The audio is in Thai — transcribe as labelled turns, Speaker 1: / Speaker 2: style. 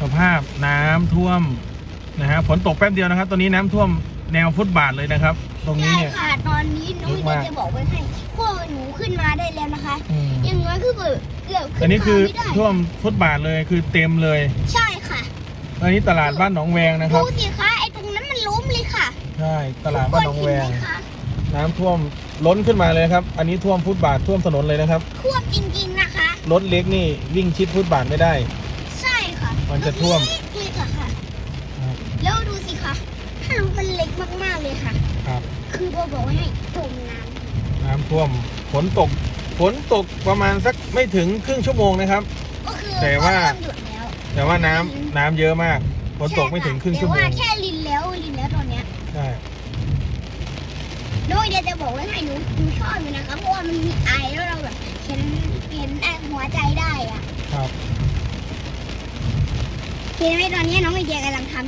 Speaker 1: สภาพน้ำท่วมนะฮะฝนตกแป๊บเดียวนะครับ ตอนนี้น้ำท่วมแนวฟุตบาทเลยนะครับ ตรงนี้
Speaker 2: ใช่
Speaker 1: เนี่ย
Speaker 2: ค่ะตอนนี้น้อง
Speaker 1: ลึก
Speaker 2: เดี
Speaker 1: มายก
Speaker 2: จะบอกไว้ให้พวกหนูขึ้นมาได้แล้วนะคะ
Speaker 1: อืม
Speaker 2: อย่างน้อยคือแบบเกือบขึ้
Speaker 1: อั
Speaker 2: น
Speaker 1: นนี้คือ
Speaker 2: มาไม่ได้
Speaker 1: ท่วมฟุตบาทเลยคือเต็มเลย
Speaker 2: ใช่ค่ะ
Speaker 1: อันนี้ตลาดบ้านหนองแวงนะค
Speaker 2: ดู
Speaker 1: รับ
Speaker 2: สิคะไอ้ตรงนั้นมันล้มเลยค่ะ
Speaker 1: ใช่ตลาดบ้านหนองแวง
Speaker 2: ทุกคนเห็นไหมคะ
Speaker 1: น้ำท่วมล้นขึ้นมาเลยครับ อันนี้ท่วมฟุตบาทท่วมถนนเลยนะครับ
Speaker 2: ท่วมจริงๆนะคะ
Speaker 1: รถเล็กนี่วิ่งชิดฟุตบาทไม่ได้
Speaker 2: ใช่ค่ะ
Speaker 1: มันจะท่วม
Speaker 2: เล็กๆอะค่ะ แล้วดูสิคะถ้ารถมันเล็กมากๆเลยค่ะ
Speaker 1: ครับ
Speaker 2: คือบอกบอกให้จมน้
Speaker 1: น้ำท่วมฝนตกฝนตกประมาณสักไม่ถึงครึ่งชั่วโมงนะครับำ
Speaker 2: ก็คือ
Speaker 1: แต่ว่า
Speaker 2: ก็เริ่มหยุดแล้ว
Speaker 1: แต่ว่าน้ำน้ำเยอะมากฝนตกไม่ถึงครึ่งชั่วโม
Speaker 2: แต่
Speaker 1: ง
Speaker 2: ว่าแค่ลินแล้วลินแล้วตอนเนี้ย
Speaker 1: ใช่
Speaker 2: น้องไอเดียจะบอกไว้ให้หนูหนูชอบอยู่นะคะเพราะว่ามันมีไอแล้วเราแบบเห็นเห็นแต่หัวใจได้อะ
Speaker 1: ครับ
Speaker 2: เห็นไหมตอนนี้น้องไอเดียกำลังทำ